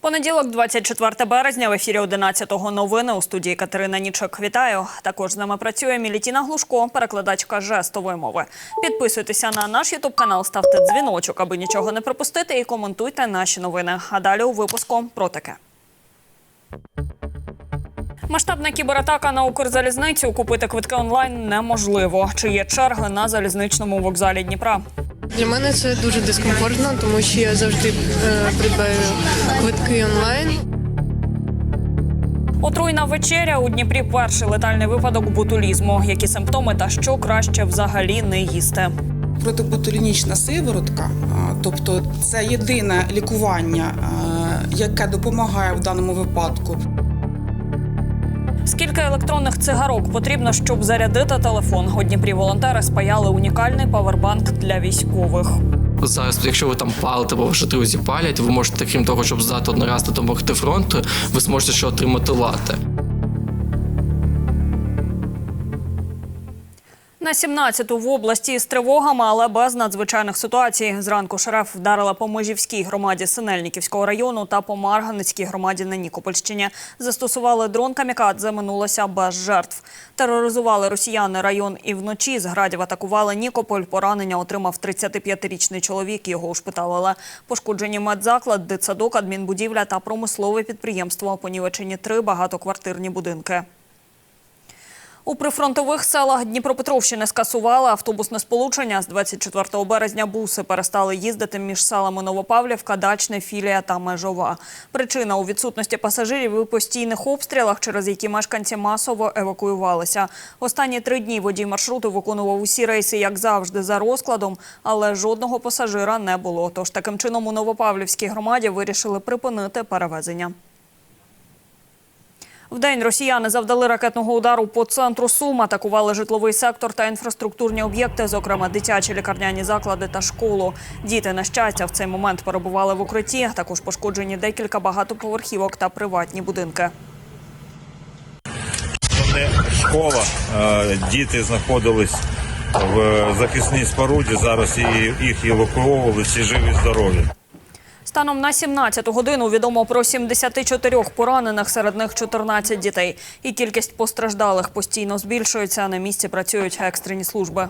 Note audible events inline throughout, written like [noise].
Понеділок, 24 березня, в ефірі 11-го новини у студії Катерина Нічок. Вітаю. Також з нами працює Мілітіна Глушко, перекладачка жестової мови. Підписуйтеся на наш ютуб канал, ставте дзвіночок, аби нічого не пропустити, і коментуйте наші новини. А далі у випуску про таке. Масштабна кібератака на Укрзалізницю. Купити квитки онлайн неможливо. Чи є черги на залізничному вокзалі Дніпра? Для мене це дуже дискомфортно, тому що я завжди е, придбаю квитки онлайн. Отруйна вечеря у Дніпрі перший летальний випадок ботулізму. Які симптоми та що краще взагалі не їсти? Протиботулінічна сиворотка, тобто це єдине лікування, яке допомагає в даному випадку. Скільки електронних цигарок потрібно, щоб зарядити телефон? У Дніпрі волонтери спаяли унікальний павербанк для військових. Зараз, якщо ви там палите, бо ваші друзі палять, ви можете, крім того, щоб здати одноразово допомогти фронту, ви зможете ще отримати лати. На 17-ту в області з тривогами, але без надзвичайних ситуацій. Зранку шереф вдарила по Межівській громаді Синельниківського району та по Марганицькій громаді на Нікопольщині. Застосували дрон камікадзе, минулося без жертв. Тероризували росіяни район і вночі з градів атакували Нікополь. Поранення отримав 35-річний чоловік. Його ушпиталили. Пошкоджені медзаклад, дитсадок, адмінбудівля та промислове підприємство. Понівечені три багатоквартирні будинки. У прифронтових селах Дніпропетровщини скасували автобусне сполучення. З 24 березня буси перестали їздити між селами Новопавлівка, Дачне, Філія та Межова. Причина у відсутності пасажирів і постійних обстрілах, через які мешканці масово евакуювалися. Останні три дні водій маршруту виконував усі рейси, як завжди, за розкладом, але жодного пасажира не було. Тож таким чином у Новопавлівській громаді вирішили припинити перевезення. Вдень росіяни завдали ракетного удару по центру Сум, атакували житловий сектор та інфраструктурні об'єкти, зокрема дитячі лікарняні заклади та школу. Діти, на щастя, в цей момент перебували в укритті. Також пошкоджені декілька багатоповерхівок та приватні будинки. школа. Е, Діти знаходились в захисній споруді. Зараз їх евакуовували, всі живі, здорові. Станом на 17 годину відомо про 74 поранених, серед них 14 дітей. І кількість постраждалих постійно збільшується. На місці працюють екстрені служби.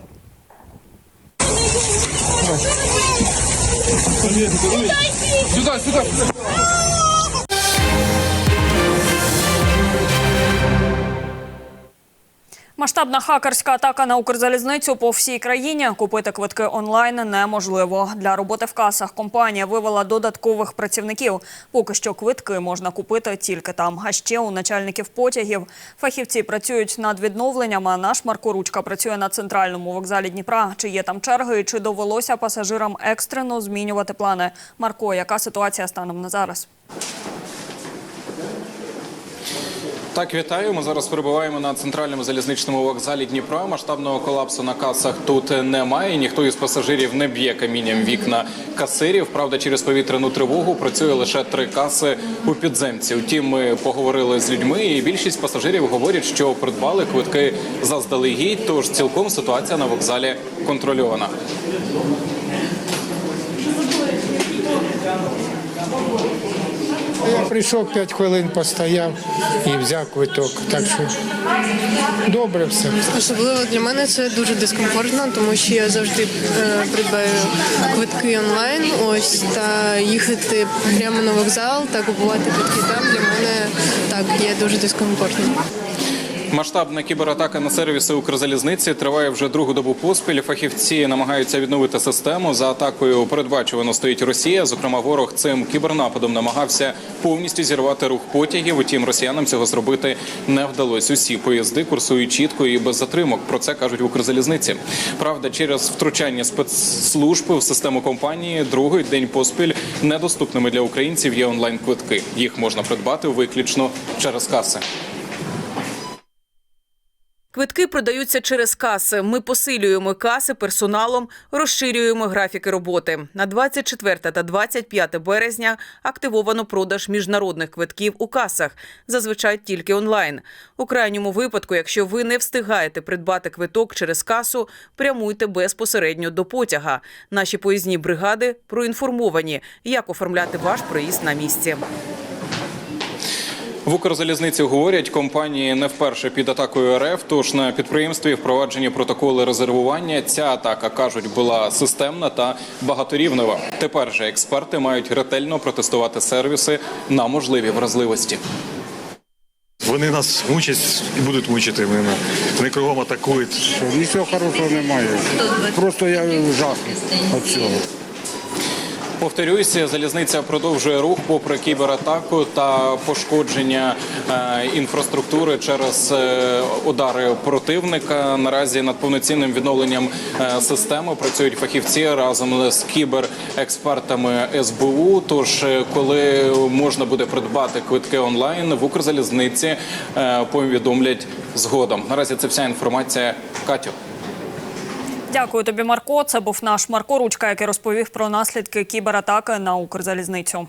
Масштабна хакерська атака на Укрзалізницю по всій країні. Купити квитки онлайн неможливо. Для роботи в касах компанія вивела додаткових працівників. Поки що квитки можна купити тільки там. А ще у начальників потягів фахівці працюють над відновленням. А наш Марко Ручка працює на центральному вокзалі Дніпра. Чи є там черги, і чи довелося пасажирам екстрено змінювати плани? Марко, яка ситуація станом на зараз? Так, вітаю. Ми зараз перебуваємо на центральному залізничному вокзалі Дніпра. Масштабного колапсу на касах тут немає. Ніхто із пасажирів не б'є камінням вікна касирів. Правда, через повітряну тривогу працює лише три каси у підземці. Втім, ми поговорили з людьми, і більшість пасажирів говорять, що придбали квитки заздалегідь. Тож цілком ситуація на вокзалі контрольована. Я прийшов 5 хвилин, постояв і взяв квиток. Так що добре все. Особливо для мене це дуже дискомфортно, тому що я завжди е, придбаю квитки онлайн. Ось та їхати прямо на вокзал та купувати квитки там для мене так є дуже дискомфортно. Масштабна кібератака на сервіси Укрзалізниці триває вже другу добу поспіль. Фахівці намагаються відновити систему. За атакою передбачувано стоїть Росія. Зокрема, ворог цим кібернападом намагався повністю зірвати рух потягів. Утім, росіянам цього зробити не вдалося. Усі поїзди курсують чітко і без затримок. Про це кажуть в Укрзалізниці. Правда, через втручання спецслужб в систему компанії другий день поспіль недоступними для українців є онлайн квитки. Їх можна придбати виключно через каси. Квитки продаються через каси. Ми посилюємо каси персоналом, розширюємо графіки роботи. На 24 та 25 березня активовано продаж міжнародних квитків у касах, зазвичай тільки онлайн. У крайньому випадку, якщо ви не встигаєте придбати квиток через касу, прямуйте безпосередньо до потяга. Наші поїзні бригади проінформовані, як оформляти ваш проїзд на місці. В Укрзалізниці говорять, компанії не вперше під атакою РФ. Тож на підприємстві впроваджені протоколи резервування. Ця атака кажуть була системна та багаторівнева. Тепер же експерти мають ретельно протестувати сервіси на можливі вразливості. Вони нас мучать і будуть мучити мене. Вони кругом атакують. Нічого хорошого немає. Просто я жахну від цього. Повторюся, залізниця продовжує рух попри кібератаку та пошкодження е, інфраструктури через е, удари противника. Наразі над повноцінним відновленням е, системи працюють фахівці разом з кіберекспертами СБУ. Тож, коли можна буде придбати квитки онлайн в Укрзалізниці, повідомлять згодом. Наразі це вся інформація. Катю. Дякую тобі, Марко. Це був наш Марко Ручка, який розповів про наслідки кібератаки на Укрзалізницю.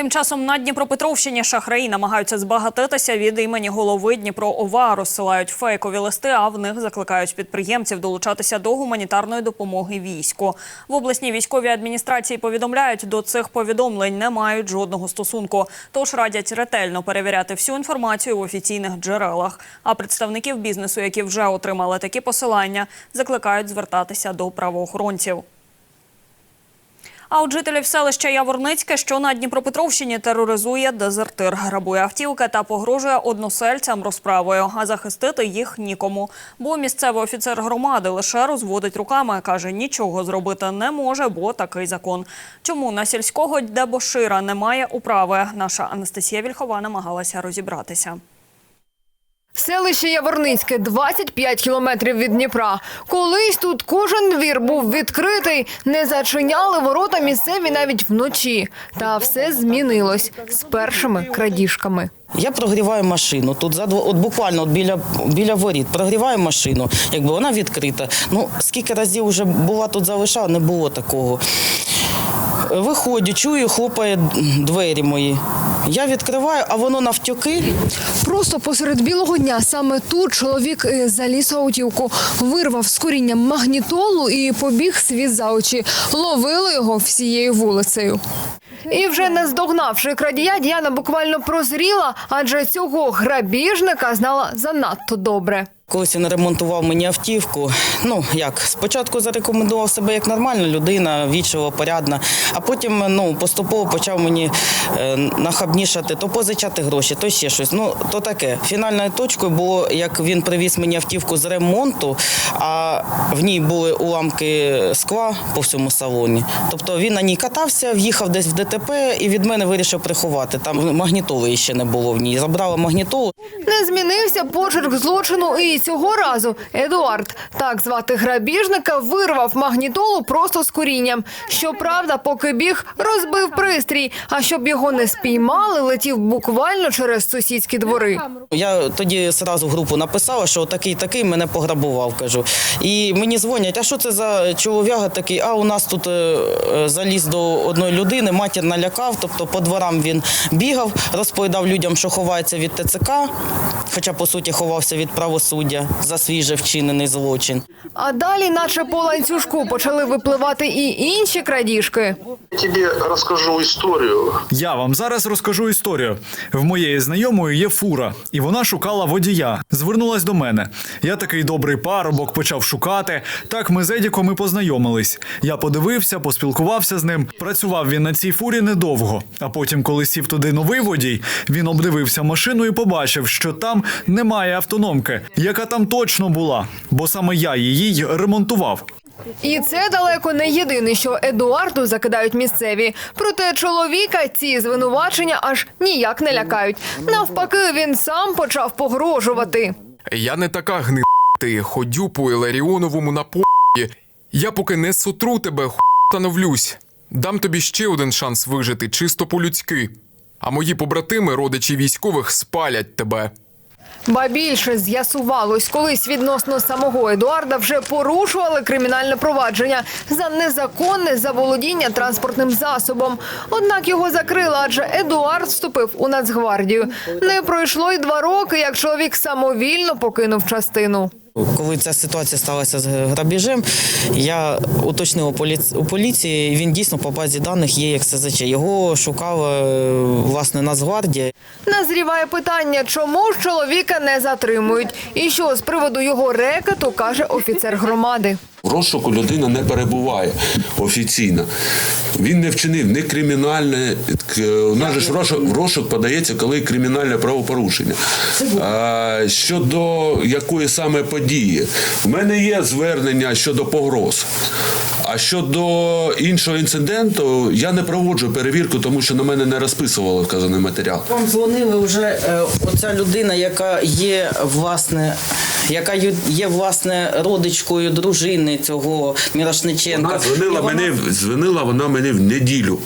Тим часом на Дніпропетровщині шахраї намагаються збагатитися від імені голови Дніпро ОВА, розсилають фейкові листи, а в них закликають підприємців долучатися до гуманітарної допомоги війську. В обласній військовій адміністрації повідомляють, до цих повідомлень не мають жодного стосунку. Тож радять ретельно перевіряти всю інформацію в офіційних джерелах. А представників бізнесу, які вже отримали такі посилання, закликають звертатися до правоохоронців. А от жителів селища Яворницьке, що на Дніпропетровщині тероризує дезертир, грабує автівки та погрожує односельцям розправою. А захистити їх нікому. Бо місцевий офіцер громади лише розводить руками. каже, нічого зробити не може, бо такий закон. Чому на сільського дебошира немає управи? Наша Анастасія Вільхова намагалася розібратися. Селище Яворницьке 25 кілометрів від Дніпра. Колись тут кожен двір був відкритий, не зачиняли ворота місцеві навіть вночі. Та все змінилось з першими крадіжками. Я прогріваю машину. Тут за от буквально от біля, біля воріт прогріваю машину, якби вона відкрита. Ну скільки разів вже була тут залишала, не було такого. Виходжу, чую, хлопає двері мої. Я відкриваю, а воно навтюки. Просто посеред білого дня саме тут чоловік е, заліз у аутівку, вирвав з корінням магнітолу і побіг світ за очі. Ловили його всією вулицею. І вже не здогнавши крадія, Діана буквально прозріла, адже цього грабіжника знала занадто добре. Колись він ремонтував мені автівку. Ну як спочатку зарекомендував себе як нормальна людина, вічлива, порядна, а потім ну поступово почав мені е, нахабнішати, то позичати гроші, то ще щось. Ну то таке. Фінальною точкою було, як він привіз мені автівку з ремонту, а в ній були уламки скла по всьому салоні. Тобто він на ній катався, в'їхав десь в ДТП і від мене вирішив приховати. Там магнітоли ще не було в ній. Забрала магнітолу. Не змінився почерк злочину і цього разу Едуард, так звати грабіжника, вирвав магнітолу просто з корінням. Щоправда, поки біг, розбив пристрій, а щоб його не спіймали, летів буквально через сусідські двори. Я тоді зразу в групу написала, що такий такий мене пограбував. кажу. І мені дзвонять, а що це за чолов'яга такий? А у нас тут е, е, заліз до одної людини, матір налякав, тобто по дворам він бігав, розповідав людям, що ховається від ТЦК, хоча по суті ховався від правосуддя за свій же вчинений злочин. А далі, наче по ланцюжку, почали випливати і інші крадіжки. Тобі розкажу історію. Я вам зараз розкажу історію. В моєї знайомої є фура, і вона шукала водія. Звернулась до мене. Я такий добрий парубок, почав шукати. Так ми з Едіком і познайомились. Я подивився, поспілкувався з ним. Працював він на цій фурі недовго. А потім, коли сів туди новий водій, він обдивився машину і побачив, що там немає автономки, яка там точно була, бо саме я її й ремонтував. І це далеко не єдине, що Едуарду закидають місцеві. Проте чоловіка ці звинувачення аж ніяк не лякають. Навпаки, він сам почав погрожувати. Я не така гни ти ходю по Іларіоновому на по. Я поки не сотру тебе, ху становлюсь. Дам тобі ще один шанс вижити, чисто по-людськи. А мої побратими, родичі військових, спалять тебе. Ба більше з'ясувалось, колись відносно самого Едуарда вже порушували кримінальне провадження за незаконне заволодіння транспортним засобом. Однак його закрили, адже Едуард вступив у Нацгвардію. Не пройшло й два роки, як чоловік самовільно покинув частину. Коли ця ситуація сталася з грабіжем, я уточнив у поліц- у поліції. Він дійсно по базі даних є як СЗЧ. Його шукала е, власне Нацгвардія. Назріває питання, чому ж чоловіка не затримують, і що з приводу його рекету каже офіцер громади. В розшуку людина не перебуває офіційно. Він не вчинив ні кримінальне. У нас же ж розшук, розшук подається, коли кримінальне правопорушення. А, щодо якої саме події, в мене є звернення щодо погроз. А щодо іншого інциденту, я не проводжу перевірку, тому що на мене не розписували вказаний матеріал. Вам дзвонили вже е, оця людина, яка є власне, яка є власне родичкою дружини цього Мірошниченка. Вона дзвонила вона- мені, дзвонила вона мені в неділю.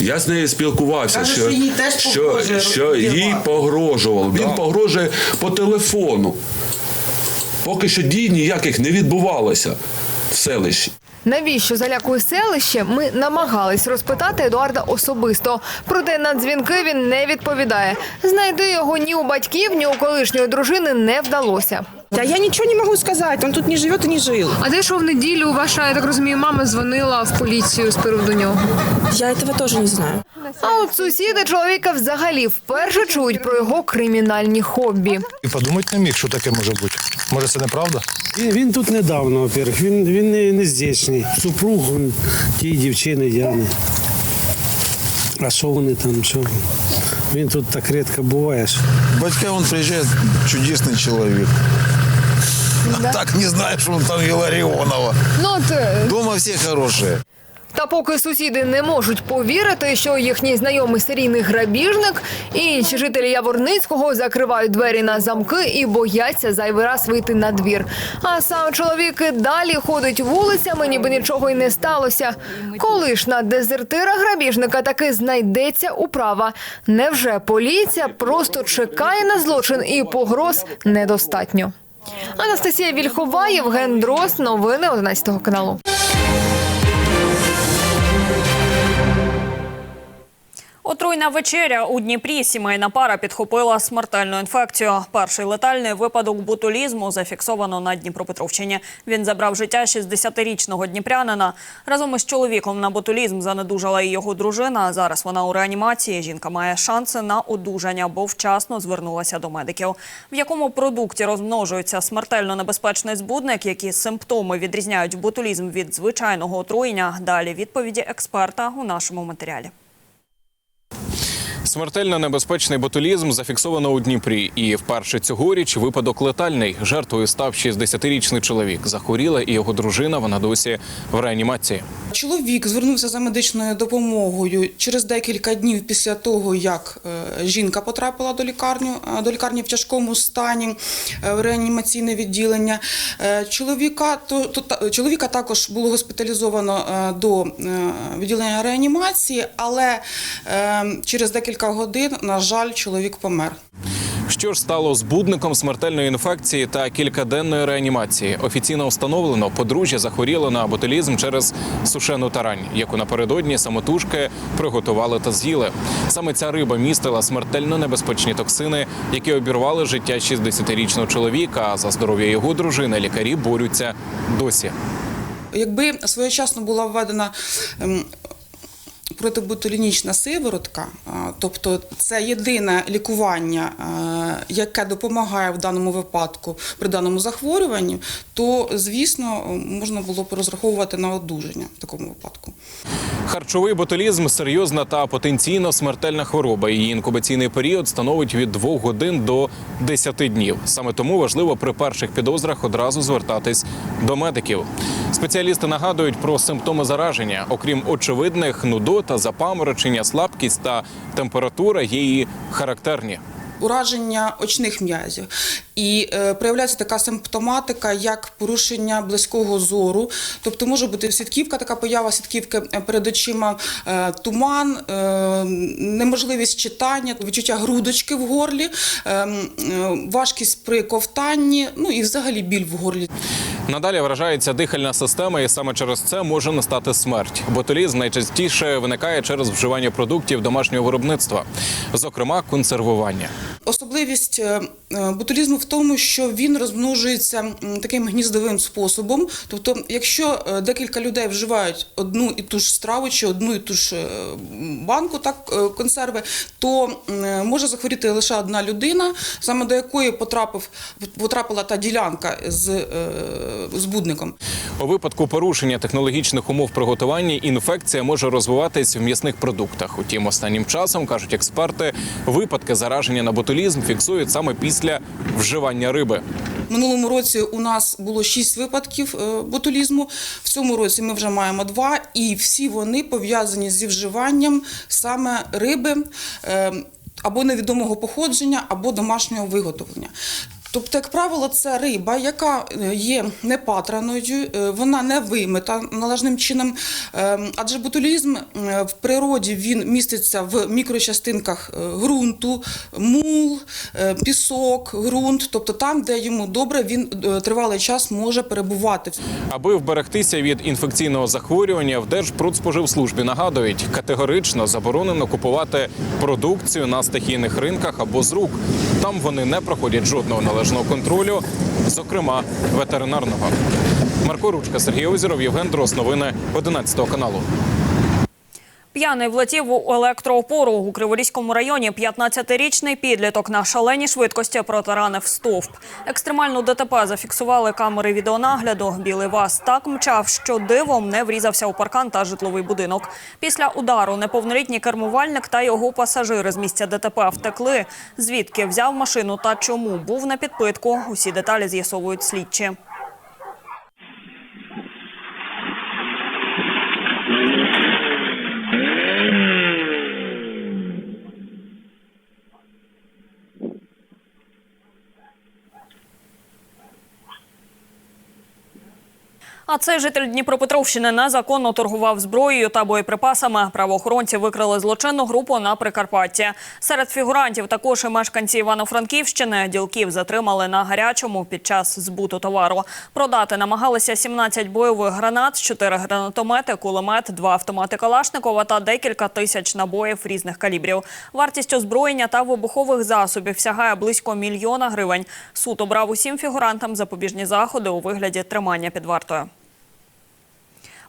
Я з нею спілкувався, Каже, що, що їй теж що, погрожує що їй погрожував. Він погрожує по телефону. Поки що дій ніяких не відбувалося в селищі. Навіщо залякує селище? Ми намагались розпитати Едуарда особисто. Проте на дзвінки він не відповідає. Знайти його ні у батьків, ні у колишньої дружини не вдалося. Да я ничего не могу сказать, он тут не живет и не жил. А де що в неділю ваша, я так розумію, мама дзвонила в поліцію з приводу нього? Я этого тоже не знаю. А от сусіди чоловіка взагалі вперше чують про його кримінальні хобі. І подумати не міг, що таке може бути. Може, це неправда? Він, він тут недавно, во-первых. Він, він не, не здешній. Супруг він, тієї дівчини Яни. А що вони там? Що? Він тут так рідко буває. Батька він приїжджає, чудесний чоловік. Да? Так не знаю, що він там Іларіонова. Ну от е, Дома всі хороші. Та поки сусіди не можуть повірити, що їхній знайомий серійний грабіжник, інші жителі Яворницького закривають двері на замки і бояться зайвий раз вийти на двір. А сам чоловік і далі ходить вулицями, ніби нічого й не сталося. Коли ж на дезертира грабіжника таки знайдеться управа? Невже поліція просто чекає на злочин і погроз недостатньо? Анастасія Вільхова, Євген Дрозд. Новини 11 каналу. Отруйна вечеря у Дніпрі сімейна пара підхопила смертельну інфекцію. Перший летальний випадок ботулізму зафіксовано на Дніпропетровщині. Він забрав життя 60-річного дніпрянина. Разом із чоловіком на ботулізм занедужала і його дружина. Зараз вона у реанімації. Жінка має шанси на одужання, бо вчасно звернулася до медиків. В якому продукті розмножується смертельно небезпечний збудник, які симптоми відрізняють ботулізм від звичайного отруєння. Далі відповіді експерта у нашому матеріалі. Смертельно небезпечний ботулізм зафіксовано у Дніпрі. І вперше цьогоріч випадок летальний. Жертвою став 60-річний чоловік. Захворіла і його дружина. Вона досі в реанімації. Чоловік звернувся за медичною допомогою через декілька днів після того, як е, жінка потрапила до лікарню е, до лікарні в тяжкому стані е, в реанімаційне відділення. Чоловіка то, то чоловіка також було госпіталізовано до відділення реанімації, але через декілька годин, на жаль, чоловік помер. Що ж стало збудником смертельної інфекції та кількаденної реанімації? Офіційно встановлено, подружжя захворіло на ботулізм через сушену тарань, яку напередодні самотужки приготували та з'їли. Саме ця риба містила смертельно небезпечні токсини, які обірвали життя 60-річного чоловіка. А за здоров'я його дружини лікарі борються досі. Якби своєчасно була введена протиботулінічна сиворотка, тобто це єдине лікування, яке допомагає в даному випадку при даному захворюванні, то звісно можна було б розраховувати на одужання в такому випадку. Харчовий ботулізм серйозна та потенційно смертельна хвороба. Її інкубаційний період становить від 2 годин до 10 днів. Саме тому важливо при перших підозрах одразу звертатись до медиків. Спеціалісти нагадують про симптоми зараження. Окрім очевидних, нудота, запаморочення, слабкість та температура є її характерні. Ураження очних м'язів. І е, проявляється така симптоматика, як порушення близького зору. Тобто може бути сітківка, така поява сітківки е, перед очима, е, туман, неможливість читання, відчуття грудочки в горлі, важкість при ковтанні, ну і взагалі біль в горлі. Надалі вражається дихальна система, і саме через це може настати смерть. Ботулізм найчастіше виникає через вживання продуктів домашнього виробництва, зокрема консервування. Особливість е, е, ботулізму в тому, що він розмножується таким гніздовим способом. Тобто, якщо е, декілька людей вживають одну і ту ж страву чи одну і ту ж банку, так консерви, то може захворіти лише одна людина, саме до якої потрапив потрапила та ділянка з збудником. У випадку порушення технологічних умов приготування інфекція може розвиватись в м'ясних продуктах. Утім, останнім часом кажуть експерти, випадки зараження на ботулізм фіксують саме після вживання риби. Минулому році у нас було шість випадків е, ботулізму. В цьому році ми вже маємо два, і всі вони пов'язані зі вживанням саме риби е, або невідомого походження, або домашнього виготовлення. Тобто, як правило, це риба, яка е, є непатраною, е, вона не вимита належним чином, е, адже ботулізм в природі він міститься в мікрочастинках ґрунту, мул, пісок, ґрунт, тобто там, де йому добре, він тривалий час може перебувати. Аби вберегтися від інфекційного захворювання, в Держпродспоживслужбі нагадують, категорично заборонено купувати продукцію на стихійних ринках або з рук. Там вони не проходять жодного належного контролю, зокрема ветеринарного. Марко Ручка, Сергій Озіров, Євген Дрос. Новини 11 каналу. П'яний влетів у електроопору у Криворізькому районі. 15-річний підліток на шаленій швидкості протаранив стовп. Екстремальну ДТП зафіксували камери відеонагляду. Білий ВАЗ так мчав, що дивом не врізався у паркан та житловий будинок. Після удару неповнолітній кермувальник та його пасажири з місця ДТП втекли. Звідки взяв машину та чому був на підпитку? Усі деталі з'ясовують слідчі. Mm-hmm. [laughs] А цей житель Дніпропетровщини незаконно торгував зброєю та боєприпасами. Правоохоронці викрили злочинну групу на Прикарпатті. Серед фігурантів також і мешканці Івано-Франківщини. Ділків затримали на гарячому під час збуту товару. Продати намагалися 17 бойових гранат, 4 гранатомети, кулемет, 2 автомати Калашникова та декілька тисяч набоїв різних калібрів. Вартість озброєння та вибухових засобів сягає близько мільйона гривень. Суд обрав усім фігурантам запобіжні заходи у вигляді тримання під вартою.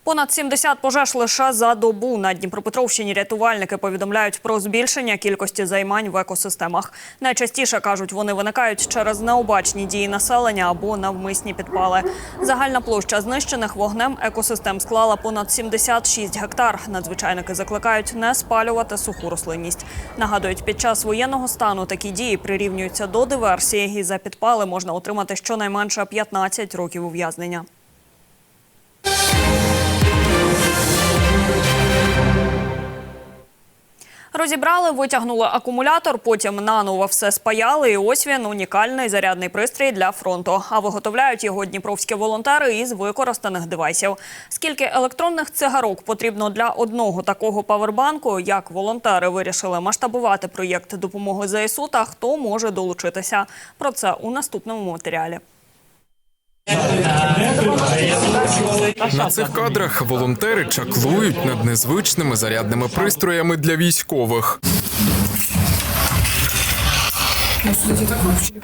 Понад 70 пожеж лише за добу на Дніпропетровщині рятувальники повідомляють про збільшення кількості займань в екосистемах. Найчастіше кажуть, вони виникають через необачні дії населення або навмисні підпали. Загальна площа знищених вогнем екосистем склала понад 76 гектар. Надзвичайники закликають не спалювати суху рослинність. Нагадують, під час воєнного стану такі дії прирівнюються до диверсії, і за підпали можна отримати щонайменше 15 років ув'язнення. Розібрали, витягнули акумулятор, потім наново все спаяли. І ось він унікальний зарядний пристрій для фронту. А виготовляють його дніпровські волонтери із використаних девайсів. Скільки електронних цигарок потрібно для одного такого павербанку? Як волонтери вирішили масштабувати проєкт допомоги ЗСУ та хто може долучитися? Про це у наступному матеріалі. На цих кадрах волонтери чаклують над незвичними зарядними пристроями для військових.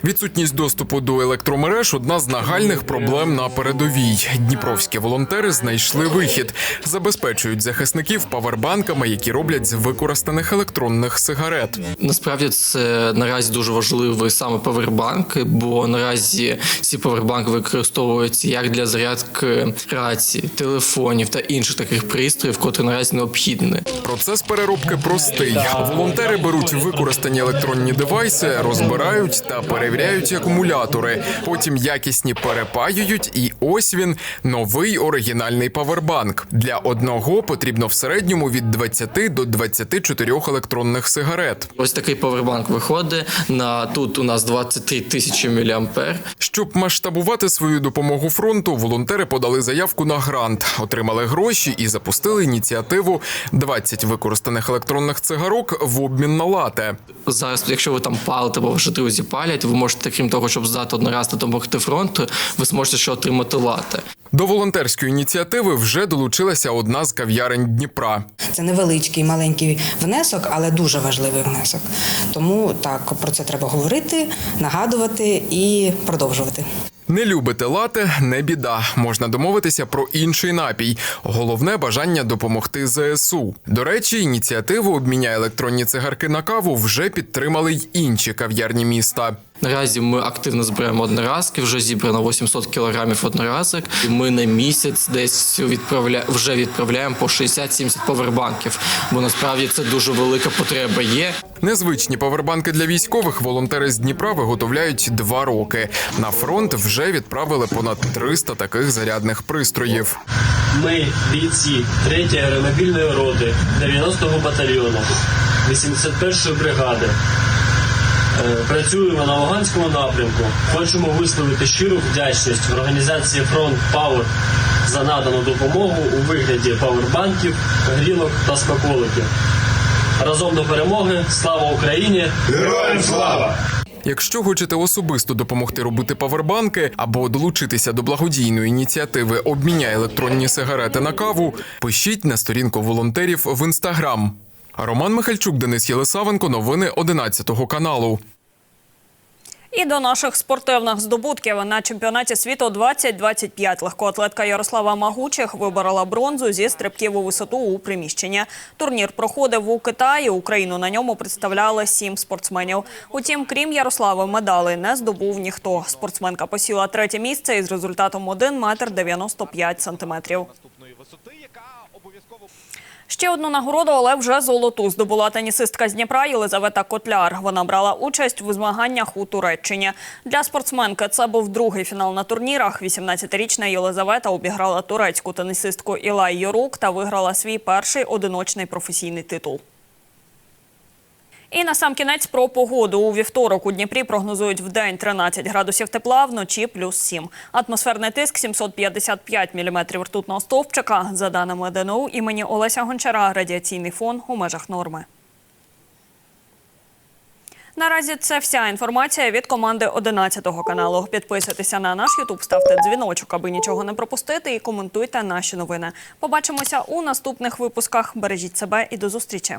Відсутність доступу до електромереж одна з нагальних проблем на передовій. Дніпровські волонтери знайшли вихід, забезпечують захисників павербанками, які роблять з використаних електронних сигарет. Насправді це наразі дуже важливий саме павербанк, бо наразі ці павербанки використовуються як для зарядки рацій, телефонів та інших таких пристроїв, котрі наразі необхідні. Процес переробки простий. Волонтери беруть використані електронні девайси, розбирають збирають та перевіряють акумулятори. Потім якісні перепаюють, і ось він новий оригінальний павербанк. Для одного потрібно в середньому від 20 до 24 електронних сигарет. Ось такий повербанк виходить. На тут у нас 23 тисячі міліампер. Щоб масштабувати свою допомогу фронту, волонтери подали заявку на грант, отримали гроші і запустили ініціативу «20 використаних електронних цигарок в обмін на лате. Зараз, якщо ви там палите, або ваші друзі палять, ви можете, крім того, щоб здати одноразово допомогти фронту, ви зможете ще отримати лати. До волонтерської ініціативи вже долучилася одна з кав'ярень Дніпра. Це невеличкий маленький внесок, але дуже важливий внесок. Тому так про це треба говорити, нагадувати і продовжувати. Не любите лати, не біда. Можна домовитися про інший напій. Головне бажання допомогти ЗСУ. До речі, ініціативу обміняй електронні цигарки на каву вже підтримали й інші кав'ярні міста. Наразі ми активно збираємо одноразки, вже зібрано 800 кілограмів одноразок. І ми на місяць десь відправля... вже відправляємо по 60-70 повербанків, бо насправді це дуже велика потреба є. Незвичні павербанки для військових волонтери з Дніпра виготовляють два роки. На фронт вже відправили понад 300 таких зарядних пристроїв. Ми, бійці 3-ї аеромобільної роти 90-го батальйону 81-ї бригади. Працюємо на Луганському напрямку. Хочемо висловити щиру вдячність в організації Фронт Пауер за надану допомогу у вигляді павербанків, грілок та смаколиків. Разом до перемоги! Слава Україні! Героям слава! Якщо хочете особисто допомогти робити павербанки або долучитися до благодійної ініціативи Обміняй електронні сигарети на каву, пишіть на сторінку волонтерів в інстаграм. Роман Михальчук, Денис Єлисавенко, новини 11 каналу. І до наших спортивних здобутків на чемпіонаті світу 2025 легкоатлетка Ярослава Магучих виборола бронзу зі стрибків у висоту у приміщенні. Турнір проходив у Китаї. Україну на ньому представляли сім спортсменів. Утім, крім Ярослави, медалей не здобув ніхто. Спортсменка посіла третє місце із результатом 1 метр 95 сантиметрів. Ще одну нагороду, але вже золоту здобула тенісистка з Дніпра Єлизавета Котляр. Вона брала участь у змаганнях у Туреччині. Для спортсменки це був другий фінал на турнірах. 18-річна Єлизавета обіграла турецьку тенісистку Ілай Йорук та виграла свій перший одиночний професійний титул. І на сам кінець про погоду. У вівторок у Дніпрі прогнозують в день 13 градусів тепла, вночі плюс 7. Атмосферний тиск 755 міліметрів ртутного стовпчика. За даними ДНУ імені Олеся Гончара, радіаційний фон у межах норми. Наразі це вся інформація від команди 11 каналу. Підписуйтеся на наш Ютуб, ставте дзвіночок, аби нічого не пропустити, і коментуйте наші новини. Побачимося у наступних випусках. Бережіть себе і до зустрічі.